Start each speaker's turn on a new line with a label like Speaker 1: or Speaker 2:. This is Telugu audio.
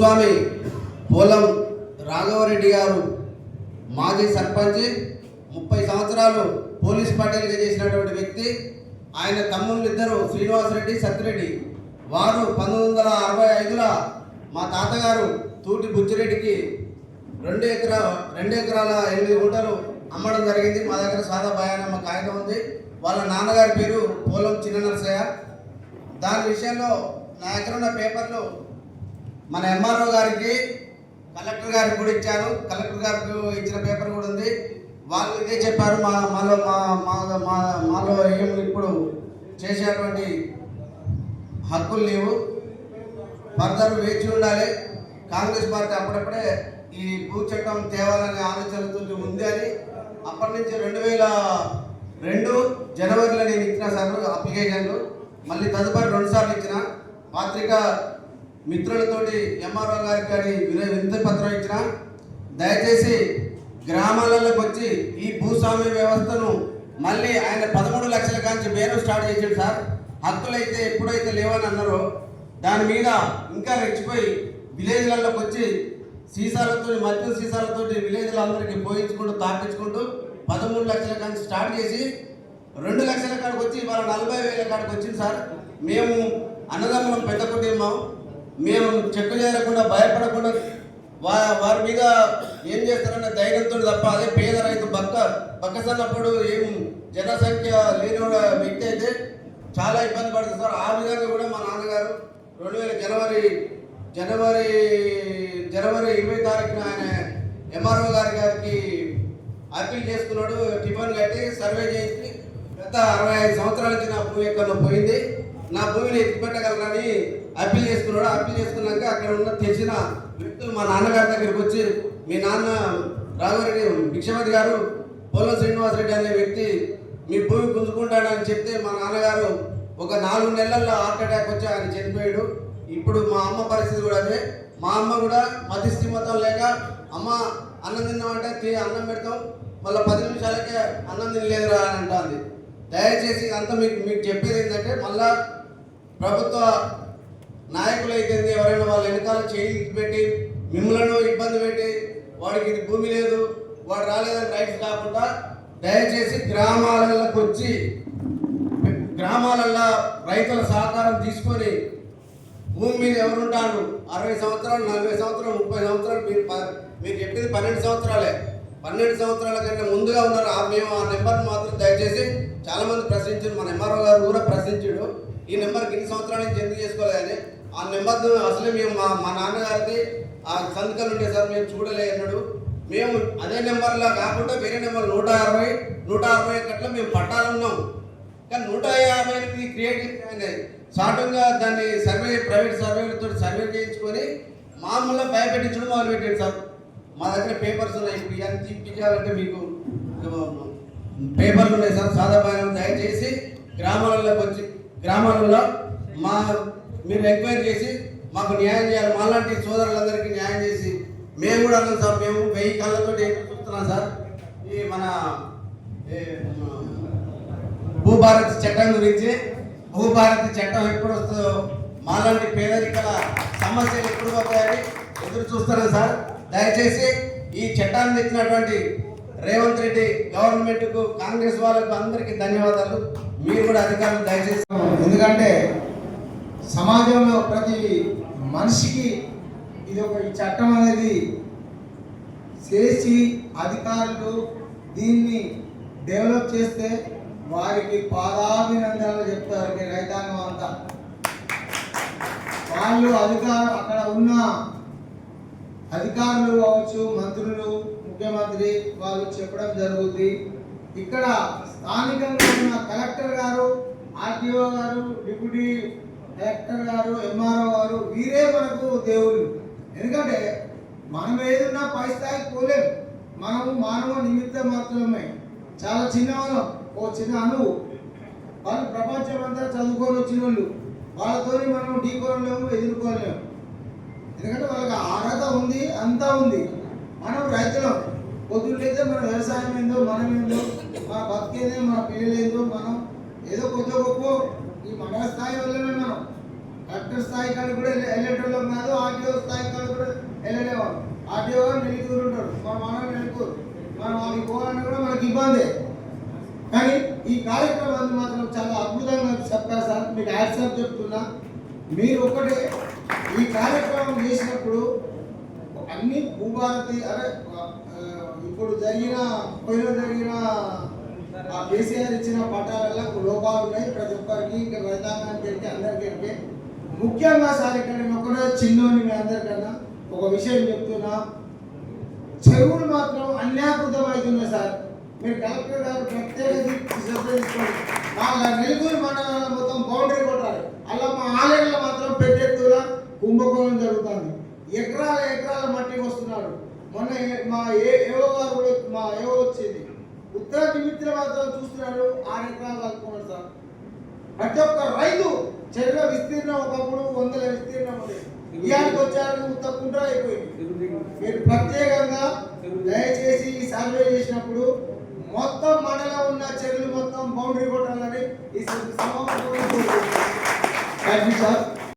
Speaker 1: భూస్వామి పోలం రాఘవరెడ్డి గారు మాజీ సర్పంచ్ ముప్పై సంవత్సరాలు పోలీస్ పటేల్గా చేసినటువంటి వ్యక్తి ఆయన తమ్ముళ్ళు ఇద్దరు శ్రీనివాసరెడ్డి సత్యరెడ్డి వారు పంతొమ్మిది వందల అరవై ఐదులో మా తాతగారు తూటి బుచ్చిరెడ్డికి రెండు ఎకరా రెండు ఎకరాల ఎనిమిది గుంటలు అమ్మడం జరిగింది. మా దగ్గర సాదా భయానమ్మ కాగితం ఉంది. వాళ్ళ నాన్నగారి పేరు పోలం చిన్న నరసయ్య. దాని విషయంలో నా దగ్గర ఉన్న పేపర్లో మన ఎంఆర్ఓ గారికి కలెక్టర్ గారికి కూడా ఇచ్చాను. కలెక్టర్ గారికి ఇచ్చిన పేపర్ కూడా ఉంది. వాళ్ళు ఇదే చెప్పారు మా మాలో మా మా మాలో ఏం ఇప్పుడు చేసేటువంటి హక్కులు లేవు. ఫర్దర్ వేచి ఉండాలి. కాంగ్రెస్ పార్టీ అప్పుడప్పుడే ఈ భూ చట్టం తేవాలనే ఆలోచనతో ఉంది అని అప్పటి నుంచి రెండు వేల రెండు జనవరిలో నేను ఇచ్చిన సార్ అప్లికేషన్లు మళ్ళీ తదుపరి రెండు సార్లు ఇచ్చిన. పాత్రిక మిత్రులతోటి ఎంఆర్ఓ గారికి కానీ విన- వినతి పత్రం ఇచ్చిన దయచేసి గ్రామాలలోకి వచ్చి ఈ భూస్వామ్య వ్యవస్థను మళ్ళీ ఆయన పదమూడు లక్షల కాంచి బేరం స్టార్ట్ చేశాడు సార్. హక్కులైతే ఎప్పుడైతే లేవని అన్నారో దాని మీద ఇంకా రెచ్చిపోయి విలేజ్లలోకి వచ్చి సీసాలతో మద్యం సీసాలతో విలేజ్లందరికీ పోయించుకుంటూ తాపించుకుంటూ పదమూడు లక్షల కాంచి స్టార్ట్ చేసి రెండు లక్షల కాడికి వచ్చి ఇవాళ నలభై వేల కాడికి వచ్చింది సార్. మేము అన్నదమ్ములం పెద్ద కుటుంబం మేము చెక్కు చేయకుండా భయపడకుండా వా వారి మీద ఏం చేస్తారనే ధైర్యంతో తప్ప అదే పేద రైతు బక్క బక్కసన్నప్పుడు ఏం జనసంఖ్య లేని వ్యక్తి అయితే చాలా ఇబ్బంది పడుతుంది సార్. ఆ విధంగా కూడా మా నాన్నగారు రెండు వేల జనవరి జనవరి జనవరి ఇరవై తారీఖున ఆయన ఎంఆర్ఓ గారి గారికి అప్పీల్ చేసుకున్నాడు. టిఫిన్ కట్టి సర్వే చేసి గత అరవై ఐదు సంవత్సరాల నుంచి నా భూమి ఎక్కడ పోయింది. నా భూమిని ఎత్తిపెట్టగలరని అప్పీల్ చేసుకున్నాడు. అప్పీల్ చేసుకున్నాక అక్కడ ఉన్న తెలిసిన వ్యక్తులు మా నాన్నగారి దగ్గరికి వచ్చి మీ నాన్న రాఘవరెడ్డి భిక్షపతి గారు పోలం శ్రీనివాసరెడ్డి అనే వ్యక్తి మీ భూమి గుంజుకుంటాడని చెప్తే మా నాన్నగారు ఒక నాలుగు నెలల్లో హార్ట్ అటాక్ వచ్చి ఆయన చనిపోయాడు. ఇప్పుడు మా అమ్మ పరిస్థితి కూడా అదే. మా అమ్మ కూడా మతిస్థిమతం లేక అమ్మ అన్నం తిన్నామంటే అన్నం పెడతాం. మళ్ళీ పది నిమిషాలకే అన్నం తినలేదురా అని అంటుంది. దయచేసి అంతా మీకు మీకు చెప్పేది ఏంటంటే మళ్ళా ప్రభుత్వ నాయకులు అయితే ఎవరైనా వాళ్ళ వెనకాల చేయి పెట్టి మిమ్మల్ని ఇబ్బంది పెట్టి వాడికి ఇది భూమి లేదు వాడు రాలేదని రైట్స్ కాకుండా దయచేసి గ్రామాలకు వచ్చి గ్రామాలలో రైతుల సహకారం తీసుకొని భూమి మీద ఎవరుంటాను అరవై సంవత్సరాలు నలభై సంవత్సరాలు ముప్పై సంవత్సరాలు మీరు మీరు చెప్పింది పన్నెండు సంవత్సరాలే. పన్నెండు సంవత్సరాల కంటే ముందుగా ఉన్నారు. ఆ మేము ఆ నెంబర్ మాత్రం దయచేసి చాలామంది ప్రశ్నించారు. మన ఎంఆర్ఓ గారు కూడా ప్రశ్నించాడు. ఈ నెంబర్కి ఇన్ని సంవత్సరాల నుంచి ఎందుకు చేసుకోలేదని ఆ నెంబర్ అసలే మేము మా మా నాన్నగారిది ఆ సంతకాలు ఉండే సార్ మేము చూడలే అన్నాడు. మేము అదే నెంబర్లో కాకుండా వేరే నెంబర్ నూట అరవై నూట అరవై ఒకటిలో మేము పట్టాలున్నాం కానీ నూట యాభై ఎనిమిది క్రియేట్ చేసి షార్ట్గా దాన్ని సర్వే ప్రైవేట్ సర్వేలతో సర్వే చేయించుకొని మామూలుగా భయపెట్టించడం మొదలు పెట్టాడు సార్. మా దగ్గర పేపర్స్ ఉన్నాయి. ఇప్పుడు ఇవన్నీ తీపించాలంటే మీకు పేపర్లు ఉన్నాయి సార్. సాదా దయచేసి గ్రామాలలోకి వచ్చి గ్రామాలలో మా మీరు ఎంక్వైరీ చేసి మాకు న్యాయం చేయాలి. మాలాంటి సోదరులందరికీ న్యాయం చేసి మేము కూడా అన్నాం సార్. మేము వెయ్యి కళ్ళతో చూస్తున్నాం సార్? ఈ మన భూభారతి చట్టం గురించి భూభారతి చట్టం ఎప్పుడు వస్తుందో మాలాంటి పేదరికల సమస్యలు ఎప్పుడు పోతాయని ఎదురు చూస్తున్నాం సార్. దయచేసి ఈ చట్టాన్ని తెచ్చినటువంటి రేవంత్ రెడ్డి గవర్నమెంట్కు కాంగ్రెస్ వాళ్ళకు అందరికీ ధన్యవాదాలు. మీరు కూడా అధికారులు దయచేసి
Speaker 2: ఎందుకంటే సమాజంలో ప్రతి మనిషికి ఇది ఒక ఈ చట్టం అనేది చేసి అధికారులు దీన్ని డెవలప్ చేస్తే వారికి పాదాభినందనలు చెప్తారు మీ రైతాంగం అంతా. వాళ్ళు అధికారు అక్కడ ఉన్న అధికారులు కావచ్చు మంత్రులు ముఖ్యమంత్రి వాళ్ళు చెప్పడం జరుగుతుంది ఇక్కడ స్థానికంగా ఉన్న కలెక్టర్ గారు ఆర్టీఓ గారు డిప్యూటీ కలెక్టర్ గారు ఎంఆర్ఓ గారు వీరే మనకు దేవుళ్ళు. ఎందుకంటే మనం ఏదున్నా పై స్థాయికి పోలేం. మనము మానవ నిమిత్త మాత్రమే. చాలా చిన్నవాళ్ళం ఓ చిన్న అణువు వాళ్ళు ప్రపంచం అంతా చదువుకొని వచ్చిన వాళ్ళు వాళ్ళతో మనం ఢీకోలేము ఎదుర్కోలేము ఎందుకంటే వాళ్ళకి అర్హత ఉంది అంతా ఉంది. మనం రైతులం పొద్దున్నైతే మన వ్యవసాయం ఏందో మనం ఏందో మన బతికేదో మన పిల్లలు ఏందో మనం ఏదో కొద్ది గొప్ప ఈ మండల స్థాయి వల్లనే మనం. కలెక్టర్ స్థాయి కాడ కూడా వెళ్ళేటోళ్ళం కాదు ఆర్టీఓ స్థాయి కాడ కూడా వెళ్ళలేవాడు ఆర్టీఓ గారు నెల్లూరు ఉంటాడు మన మనం నెల్లూరు మనం వాళ్ళకి పోవాలని కూడా మనకి ఇబ్బంది. కానీ ఈ కార్యక్రమాన్ని మాత్రం చాలా అద్భుతంగా చెప్తారు సార్. మీకు యాడ్సాప్ చెప్తున్నా. మీరు ఒకటే ఈ కార్యక్రమం చేసినప్పుడు అన్ని భూభారతి అరే ఇప్పుడు జరిగిన పోయిన జరిగిన ఆ కేసీఆర్ ఇచ్చిన పట్టాలలో లోపాలు ఉన్నాయి. ప్రతి ఒక్కరికి ఇంకా రైతాంగానికి అందరికీ ముఖ్యంగా సార్ ఇక్కడ నేను ఒకటే చిన్నోని మీ అందరికన్నా ఒక విషయం చెప్తున్నా. చెరువులు మాత్రం అన్యాకృతం అవుతున్నాయి సార్. మీరు కలెక్టర్ గారు ప్రత్యేక శ్రద్ధ తీసుకోండి మండలంలో మొత్తం బౌండరీ కొట్టాలి అలా మా ఆలయంలో మాత్రం పెద్ద ఎత్తున కుంభకోణం జరుగుతుంది ఎకరాల ఎకరాల మట్టి వస్తున్నారు మొన్న మా ఏ ఏవో గారు కూడా మా ఏవో వచ్చింది. ఉత్తర నిమిత్తం మాత్రం చూస్తున్నారు ఆరు ఎకరాలు కలుపుకున్నారు సార్. ప్రతి ఒక్క రైతు చెరువుల విస్తీర్ణం ఒకప్పుడు వందల విస్తీర్ణం ఉంది. ఇయానికి వచ్చారు తప్పకుండా అయిపోయింది. మీరు ప్రత్యేకంగా దయచేసి ఈ సర్వే చేసినప్పుడు మొత్తం మండలం ఉన్న చెరువులు మొత్తం బౌండరీ కొట్టాలని ఈ సమావేశంలో యూ సార్